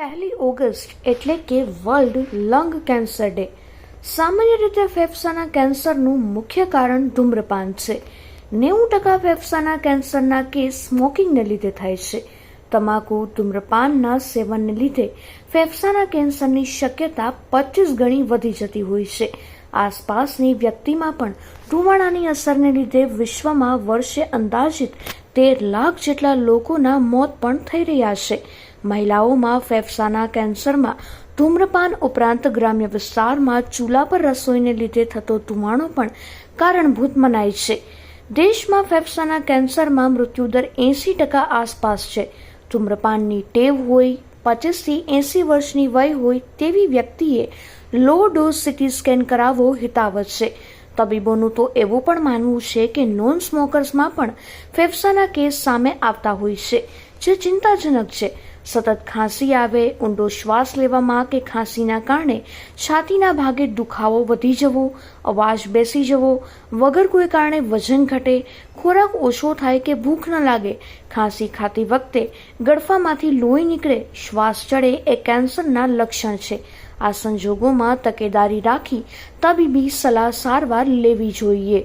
પહેલી ઓગસ્ટ એટલે કે વર્લ્ડ લંગ કેન્સર ડે. સામાન્ય રીતે ફેફસાના કેન્સરનું મુખ્ય કારણ ધૂમ્રપાન છે. નેવું ટકા ફેફસાના કેન્સરના કેસ સ્મોકિંગને લીધે થાય છે. તમાકુ, ધૂમ્રપાનના સેવનને લીધે ફેફસાના કેન્સરની શક્યતા પચીસ ગણી વધી જતી હોય છે. આસપાસની વ્યક્તિમાં પણ ધુમાડાની અસરને લીધે વિશ્વમાં વર્ષે અંદાજિત તેર લાખ જેટલા લોકોના મોત પણ થઈ રહ્યા છે. મહિલાઓમાં ફેફસાના કેન્સરમાં ધૂમ્રપાન ઉપરાંત ગ્રામ્ય વિસ્તારમાં ચૂલા પર રસોઈને લીધે થતો ધુમાડો પણ કારણભૂત મનાય છે. દેશમાં ફેફસાના કેન્સરમાં મૃત્યુદર એંસી ટકા આસપાસ છે. ધૂમ્રપાનની ટેવ હોય, પચીસથી એંસી વર્ષની વય હોય તેવી વ્યક્તિએ લો ડોઝ સિટી સ્કેન કરાવવો હિતાવત છે. તબીબોનું તો એવું પણ માનવું છે કે નોન સ્મોકર્સમાં પણ ફેફસાના કેસ સામે આવતા હોય છે, જે ચિંતાજનક છે. સતત ખાંસી આવે, ઊંડો શ્વાસ લેવામાં કે ખાંસીના કારણે છાતીના ભાગે દુખાવો વધી જવો, અવાજ બેસી જવો, વગર કોઈ કારણે વજન ઘટે, ખોરાક ઓછો થાય કે ભૂખ ન લાગે, ખાંસી ખાતી વખતે ગળફામાંથી લોહી નીકળે, શ્વાસ ચડે એ કેન્સરના લક્ષણ છે. આ સંજોગોમાં તકેદારી રાખી તબીબી સલાહ સારવાર લેવી જોઈએ.